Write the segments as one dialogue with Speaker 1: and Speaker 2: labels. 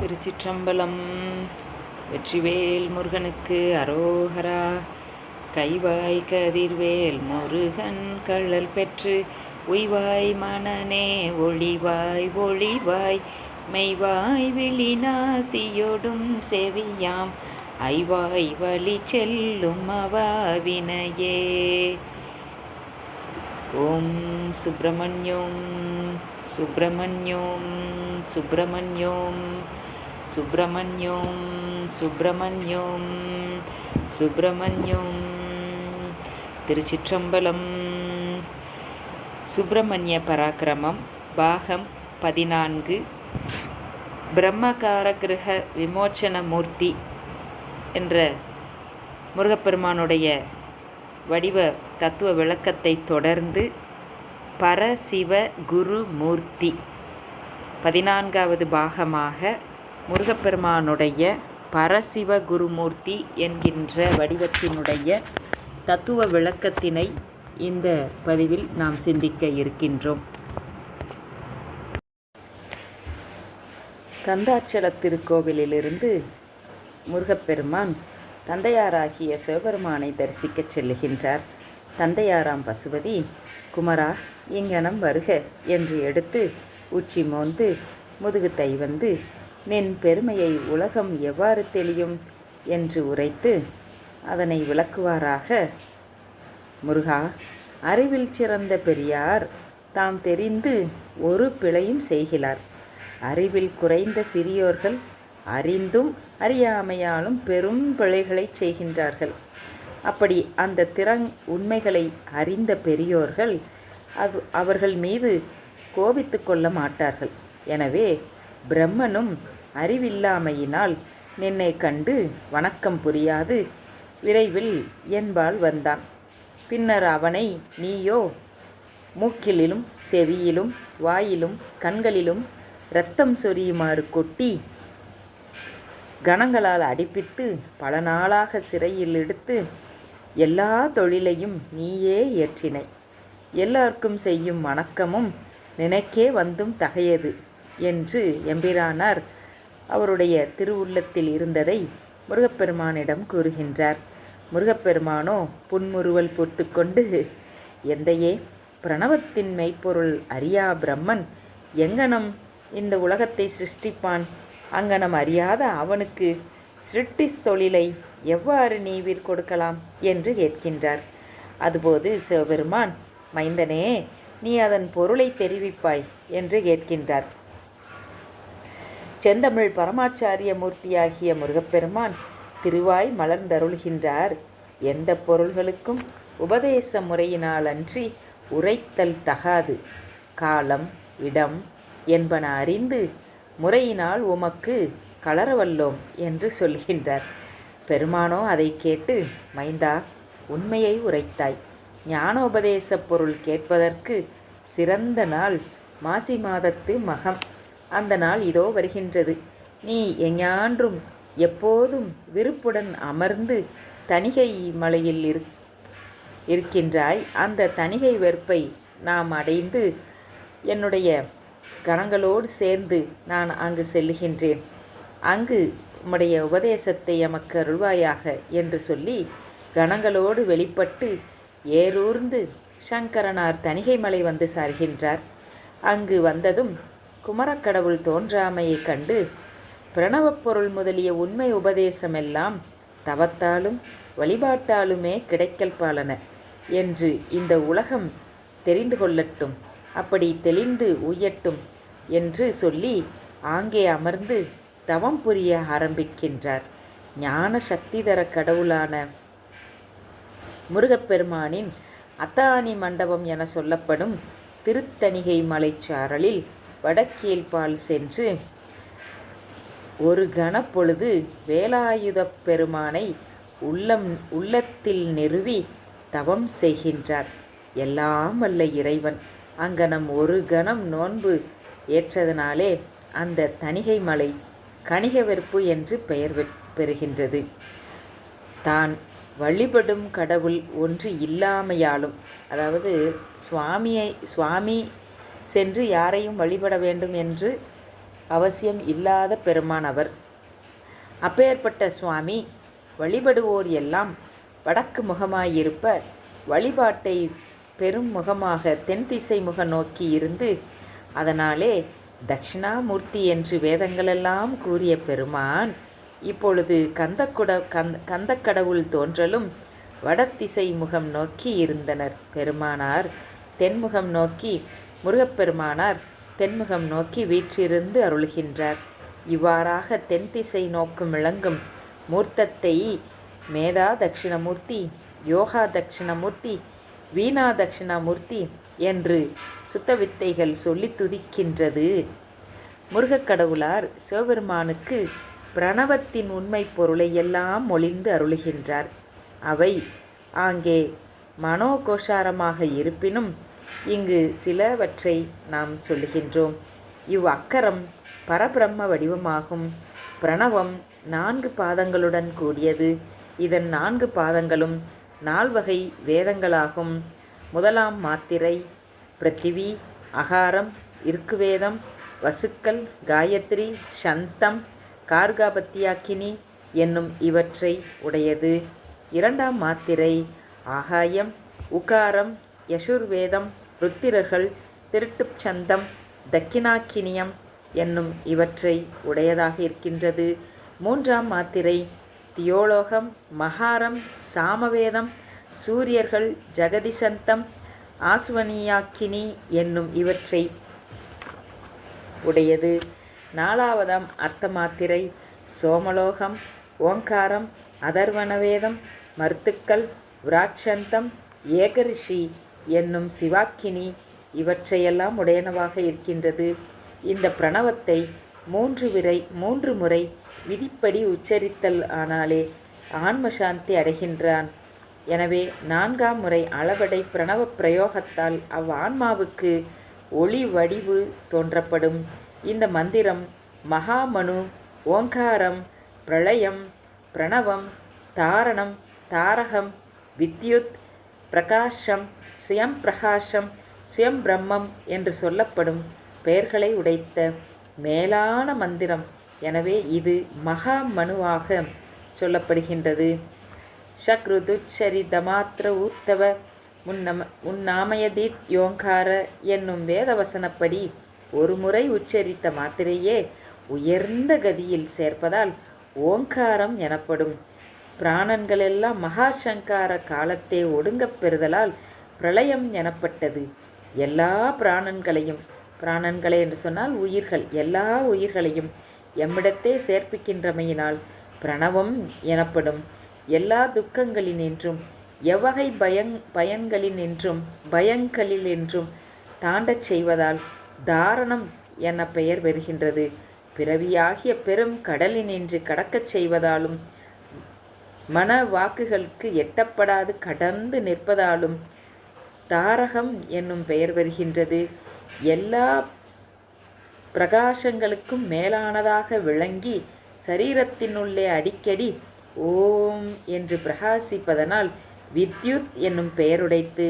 Speaker 1: திருச்சிற்றம்பலம். வெற்றிவேல் முருகனுக்கு அரோகரா. கைவாய் கதிர்வேல் முருகன் கள்ளல் பெற்று உய்வாய் மனநே ஒளிவாய் ஒளிவாய் மெய்வாய் விழிநாசியொடும் செவியாம். ஐவாய் வழி செல்லும் அவாவினையே ஓம் சுப்பிரமணியோம் சுப்பிரமணியோம் சுப்பிரமணியோம் சுப்பிரமணியோம் சுப்பிரமணியோம் சுப்பிரமணியோம் திருச்சிற்றம்பலம். சுப்பிரமணிய பராக்கிரமம் பாகம் பதினான்கு. பிரம்மகார கிரக விமோச்சன மூர்த்தி என்ற முருகப்பெருமானுடைய வடிவ தத்துவ விளக்கத்தை தொடர்ந்து பரசிவ குரு மூர்த்தி. பதினான்காவது பாகமாக முருகப்பெருமானுடைய பரசிவ குருமூர்த்தி என்கின்ற வடிவத்தினுடைய தத்துவ விளக்கத்தினை இந்த பதிவில் நாம் சிந்திக்க இருக்கின்றோம். கந்தாச்சல திருக்கோவிலிலிருந்து முருகப்பெருமான் தந்தையாராகிய சிவபெருமானை தரிசிக்கச் செல்லுகின்றார். தந்தையாராம் பசுபதி குமரா இங்கனம் வருக என்று எடுத்து உச்சி மோந்து முதுகு தை வந்து நின் பெருமையை உலகம் எவ்வாறு தெளியும்? என்று உரைத்து அதனை விளக்குவாராக. முருகா அறிவில் சிறந்த பெரியார் தாம் தெரிந்து ஒரு பிழையும் செய்கிறார். அறிவில் குறைந்த சிறியோர்கள் அறிந்தும் அறியாமையாலும் பெரும் பிழைகளை செய்கின்றார்கள். அப்படி அந்த திறங் உண்மைகளை அறிந்த பெரியோர்கள் அது அவர்கள் மீது கோபித்து கொள்ள மாட்டார்கள். எனவே பிரம்மனும் அறிவில்லாமையினால் நின்னை கண்டு வணக்கம் புரியாது. விரைவில் என்பால் வந்தான். பின்னர் அவனை நீயோ மூக்கிலும் செவியிலும் வாயிலும் கண்களிலும் இரத்தம் சொரியுமாறு கொட்டி கணங்களால் அடிப்பித்து பல நாளாக சிறையில் எடுத்து எல்லா தொழிலையும் நீயே ஏற்றினை. எல்லாருக்கும் செய்யும் வணக்கமும் நினைக்கே வந்தும் தகையது என்று எம்பிரானார் அவருடைய திருவுள்ளத்தில் இருந்ததை முருகப்பெருமானிடம் கூறுகின்றார். முருகப்பெருமானோ புன்முறுவல் போட்டுக்கொண்டு எந்தையே பிரணவத்தின் மெய்ப்பொருள் அறியா பிரம்மன் எங்கனம் இந்த உலகத்தை சிருஷ்டிப்பான்? அங்கனம் அறியாத அவனுக்கு சிருஷ்டிஸ் தொழிலை எவ்வாறு நீவிர் கொடுக்கலாம் என்று கேட்கின்றார். அதுபோது சிவபெருமான் மைந்தனே நீ அதன் பொருளை தெரிவிப்பாய் என்று கேட்கின்றார். செந்தமிழ் பரமாச்சாரிய மூர்த்தியாகிய முருகப்பெருமான் திருவாய் மலர்ந்தருள்கின்றார். எந்த பொருள்களுக்கும் உபதேச முறையினால் அன்றி உரைத்தல் தகாது. காலம் இடம் என்பன அறிந்து முறையினால் உமக்கு கலரவல்லோம் என்று சொல்கின்றார். பெருமானோ அதை கேட்டு மைந்தா உண்மையை உரைத்தாய். ஞானோபதேச பொருள் கேட்பதற்கு சிறந்த நாள் மாசி மாதத்து மகம். அந்த நாள் இதோ வருகின்றது. நீ எஞ்ஞான்றும் எப்போதும் விருப்புடன் அமர்ந்து தணிகை மலையில் இரு இருக்கின்றாய். அந்த தணிகை வெறுப்பை நாம் அடைந்து என்னுடைய கணங்களோடு சேர்ந்து நான் அங்கு செல்லுகின்றேன். அங்கு உம்முடைய உபதேசத்தை எமக்கு அருள்வாயாக என்று சொல்லி கணங்களோடு வெளிப்பட்டு ஏரூர்ந்து சங்கரனார் தணிகை மலை வந்து சார்கின்றார். அங்கு வந்ததும் குமரக்கடவுள் தோன்றாமையைக் கண்டு பிரணவப் பொருள் முதலிய உண்மை உபதேசமெல்லாம் தவத்தாலும் வழிபாட்டாலுமே கிடைக்கல் பாலன என்று இந்த உலகம் தெரிந்து கொள்ளட்டும். அப்படி தெளிந்து உய்யட்டும். என்று சொல்லி ஆங்கே அமர்ந்து தவம் புரிய ஆரம்பிக்கின்றார். ஞான சக்திதர கடவுளான முருகப்பெருமானின் அத்தானி மண்டபம் என சொல்லப்படும் திருத்தணிகை மலைச்சாரலில் வடக்கேல்பால் சென்று ஒரு கணப்பொழுது வேலாயுதப் பெருமானை உள்ளம் உள்ளத்தில் நிறுவி தவம் செய்கின்றார். எல்லாம் வல்ல இறைவன். அங்கனம் ஒரு கணம் நோன்பு ஏற்றதனாலே அந்த தணிகை மலை கணிகவெற்பு என்று பெயர் பெறுகின்றது. தான் வழிபடும் கடவுள் ஒன்று இல்லாமையாலும் அதாவது சுவாமியை சுவாமி சென்று யாரையும் வழிபட வேண்டும் என்று அவசியம் இல்லாத பெருமான் அவர். அப்பேற்பட்ட சுவாமி வழிபடுவோர் எல்லாம் வடக்கு முகமாயிருப்ப வழிபாட்டை பெரும் முகமாக தென் திசை முக நோக்கி இருந்து அதனாலே தட்சிணாமூர்த்தி என்று வேதங்களெல்லாம் கூறிய பெருமான் இப்பொழுது கந்தக்குட கந்த கந்தக்கடவுள் தோன்றலும் வடதிசை முகம் நோக்கி இருந்தனர். பெருமானார் தென்முகம் நோக்கி முருகப்பெருமானார் தென்முகம் நோக்கி வீற்றிருந்து அருள்கின்றார். இவ்வாறாக தென் திசை நோக்கும் விளங்கும் மூர்த்தத்தை மேதா தட்சிணமூர்த்தி யோகா தட்சிணமூர்த்தி வீணா தட்சிணாமூர்த்தி என்று சுத்த வித்தைகள் சொல்லி துதிக்கின்றது. முருகக்கடவுளார் சிவபெருமானுக்கு பிரணவத்தின் உண்மை பொருளை எல்லாம் மொழிந்து அருளுகின்றார். அவை ஆங்கே மனோகோஷாரமாக இருப்பினும் இங்கு சிலவற்றை நாம் சொல்லுகின்றோம். இவ் அக்கரம் பரபிரம்ம வடிவமாகும். பிரணவம் நான்கு பாதங்களுடன் கூடியது. இதன் நான்கு பாதங்களும் நால்வகை வேதங்களாகும். முதலாம் மாத்திரை பிருத்திவி அகாரம் இருக்குவேதம் வசுக்கள் காயத்ரி சந்தம் கார்காபத்தியாக்கினி என்னும் இவற்றை உடையது. இரண்டாம் மாத்திரை ஆகாயம் உகாரம் யசுர்வேதம் ருத்திரர்கள் திருட்டுப் சந்தம் தக்கினாக்கினியம் என்னும் இவற்றை உடையதாக இருக்கின்றது. மூன்றாம் மாத்திரை தியோலோகம் மகாரம் சாமவேதம் சூரியர்கள் ஜெகதிசந்தம் ஆசுவனியாக்கினி என்னும் இவற்றை உடையது. நாலாவதாம் அர்த்தமாத்திரை சோமலோகம் ஓங்காரம் அதர்வனவேதம் மருத்துக்கள் விராட்சந்தம் ஏகரிஷி என்னும் சிவாக்கினி இவற்றையெல்லாம் உடையனவாக இருக்கின்றது. இந்த பிரணவத்தை மூன்று விரை மூன்று முறை விதிப்படி உச்சரித்தல் ஆனாலே ஆன்ம சாந்தி அடைகின்றான். எனவே நான்காம் முறை அளவடை பிரணவ பிரயோகத்தால் அவ்வான்மாவுக்கு ஒளி வடிவு தோன்றப்படும். இந்த மந்திரம் மகாமனு ஓங்காரம் பிரளயம் பிரணவம் தாரணம் தாரகம் வித்யுத் பிரகாஷம் சுயம் பிரகாஷம் சுயம் பிரம்மம் என்று சொல்லப்படும் பெயர்களை உடைத்த மேலான மந்திரம். எனவே இது மகா மனுவாக சொல்லப்படுகின்றது. ஷக்ருதுச்சரிதமாத்திர ஊர்த்தவ முன்னம முன்னாமயதீத் யோங்கார என்னும் வேதவசனப்படி ஒரு முறை உச்சரித்த மாத்திரையே உயர்ந்த கதியில் சேர்ப்பதால் ஓங்காரம் எனப்படும். பிராணன்களெல்லாம் மகாசங்கார காலத்தே ஒடுங்கப் பெறுதலால் பிரளயம் எனப்பட்டது. எல்லா பிராணன்களையும் பிராணன்களை என்று சொன்னால் உயிர்கள் எல்லா உயிர்களையும் எம்மிடத்தே சேர்ப்பிக்கின்றமையினால் பிரணவம் எனப்படும். எல்லா துக்கங்களினின்றும் எவ்வகை பயங் பயன்களினின்றும் பயங்களினின்றும் தாண்டச் செய்வதால் தாரணம் என பெயர் வருகின்றது பிறவியாகிய பெரும் கடலினின்று கடக்கச் செய்வதாலும் மன வாக்குகளுக்கு எட்டப்படாது கடந்து நிற்பதாலும் தாரகம் என்னும் பெயர் வருகின்றது எல்லா பிரகாசங்களுக்கும் மேலானதாக விளங்கி சரீரத்தினுள்ளே அடிக்கடி ஓம் என்று பிரகாசிப்பதனால் வித்யுத் என்னும் பெயருடைத்து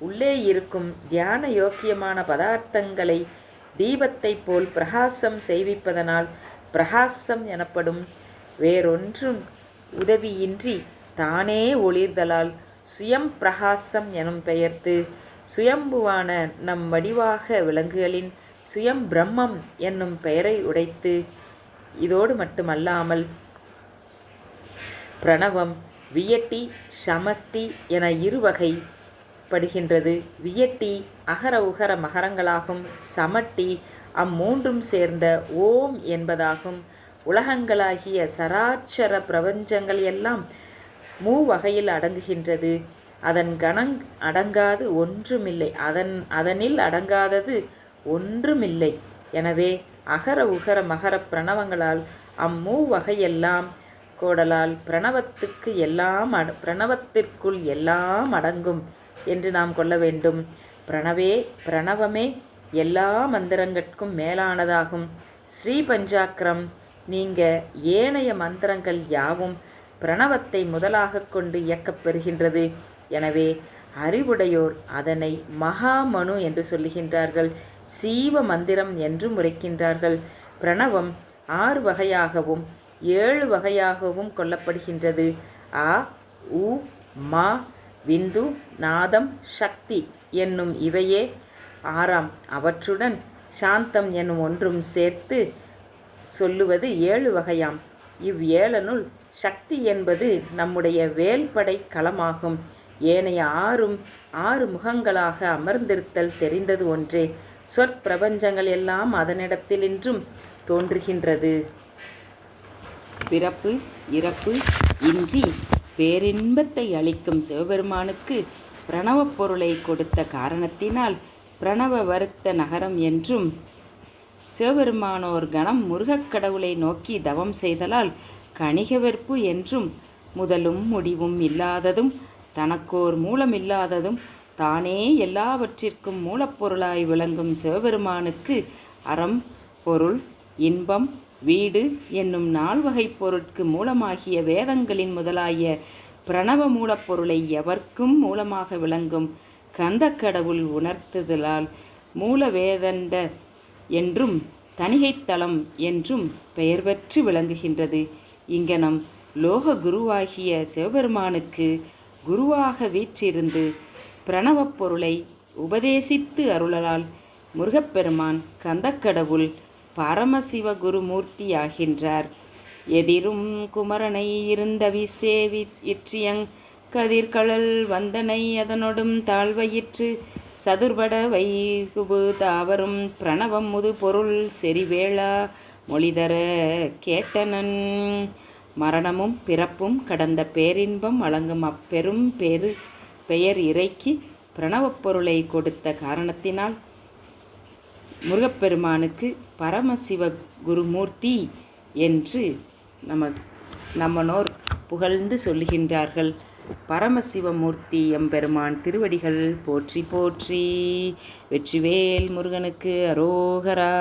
Speaker 1: உள்ளே இருக்கும் தியான யோக்கியமான பதார்த்தங்களை தீபத்தைப் போல் பிரகாசம் செய்விப்பதனால் பிரகாசம் எனப்படும் வேறொன்றும் உதவியின்றி தானே ஒளிர்தலால் சுயம் பிரகாசம் எனும் பெயர்த்து சுயம்புவான நம் வடிவாக விலங்குகளின் சுயம் பிரம்மம் என்னும் பெயரை உடைத்து இதோடு மட்டுமல்லாமல் பிரணவம் வியட்டி சமஷ்டி என இருவகை படுகின்றது. வியட்டி அகர உகர மகரங்களாகும் சமட்டி அம்மூன்றும் சேர்ந்த ஓம் என்பதாகும். உலகங்களாகிய சராச்சர பிரபஞ்சங்கள் எல்லாம் மூவகையில் அடங்குகின்றது. அதன் கணங் அடங்காது ஒன்றுமில்லை. அதன் அதனில் அடங்காதது ஒன்றுமில்லை. எனவே அகர உகர மகர பிரணவங்களால் அம்மூவகையெல்லாம் கோடலால் பிரணவத்துக்கு எல்லாம் அட பிரணவத்திற்குள் எல்லாம் அடங்கும் என்று நாம் கொள்ள வேண்டும். பிரணவே பிரணவமே எல்லா மந்திரங்கட்கும் மேலானதாகும். ஸ்ரீ பஞ்சாக்கரம் நீங்க ஏனைய மந்திரங்கள் யாவும் பிரணவத்தை முதலாக கொண்டு இயக்கப் பெறுகின்றது. எனவே அறிவுடையோர் அதனை மகாமனு என்று சொல்லுகின்றார்கள். சீவ மந்திரம் என்றும் உரைக்கின்றார்கள் பிரணவம் ஆறு வகையாகவும் ஏழு வகையாகவும் கொள்ளப்படுகின்றது. ஆ உ மா விந்து நாதம் சக்தி என்னும் இவையே ஆறாம். அவற்றுடன் சாந்தம் என்னும் ஒன்றும் சேர்த்து சொல்லுவது ஏழு வகையாம். இவ்வேழனுள் சக்தி என்பது நம்முடைய வேல்படை களமாகும். ஏனைய ஆறும் ஆறு முகங்களாக அமர்ந்திருத்தல் தெரிந்தது ஒன்றே. சொற்பிரபஞ்சங்கள் எல்லாம் அதனிடத்திலின்றும் தோன்றுகின்றது. பிறப்பு இறப்பு இன்றி பேரின்பத்தை அளிக்கும் சிவபெருமானுக்கு பிரணவப் பொருளை கொடுத்த காரணத்தினால் பிரணவ வருத்த நகரம் என்றும் சிவபெருமானோர் கணம் முருகக் கடவுளை நோக்கி தவம் செய்தலால் கணிகவெற்பு என்றும் முதலும் முடிவும் இல்லாததும் தனக்கோர் மூலமில்லாததும் தானே எல்லாவற்றிற்கும் மூலப்பொருளாய் விளங்கும் சிவபெருமானுக்கு அறம் பொருள் இன்பம் வீடு என்னும் நால்வகை பொருட்கு மூலமாகிய வேதங்களின் முதலாய பிரணவ மூலப்பொருளை எவர்க்கும் மூலமாக விளங்கும் கந்தக்கடவுள் உணர்த்துதலால் மூலவேதண்ட என்றும் தணிகைத்தலம் என்றும் பெயர் பெற்று விளங்குகின்றது. இங்கனம் லோக குருவாகிய சிவபெருமானுக்கு குருவாக வீற்றிருந்து பிரணவப் பொருளை உபதேசித்து அருளலால் முருகப்பெருமான் கந்தக்கடவுள் பரமசிவ குருமூர்த்தியாகின்றார். எதிரும் குமரனை இருந்தவி சேவி இற்றியங் கதிர்கழல் வந்தனை அதனொடும் தாழ்வையிற்று சதுர்பட வைகுபு தாவரும் பிரணவம் முது பொருள் செறிவேளா மொழிதர கேட்டனன். மரணமும் பிறப்பும் கடந்த பேரின்பம் வழங்கும் அப்பெரும் பெரு பெயர் இறைக்கு பிரணவப் பொருளை கொடுத்த காரணத்தினால் முருகப்பெருமானுக்கு பரமசிவ குருமூர்த்தி என்று நம நம்மனோர் புகழ்ந்து சொல்லுகின்றார்கள். பரமசிவமூர்த்தி எம்பெருமான் திருவடிகள் போற்றி போற்றி. வெற்றிவேல் முருகனுக்கு அரோகரா.